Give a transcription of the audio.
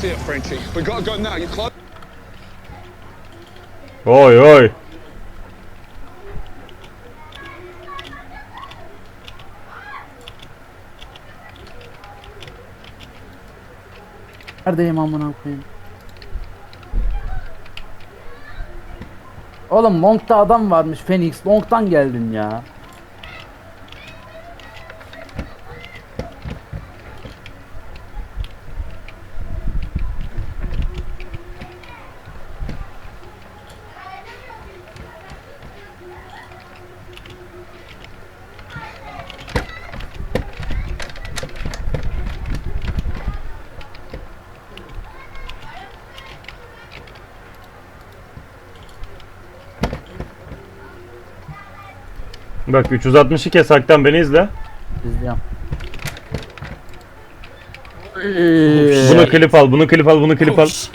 see it, Frenchie. We gotta go now. You close. Oy oy. Neredeyim amına koyayım? Oğlum Long'da adam varmış Phoenix. Long'dan geldin ya. Bak 362 kez haktan beni izle. İzliyorum. Bunu klip al, bunu klip al, bunu klip al.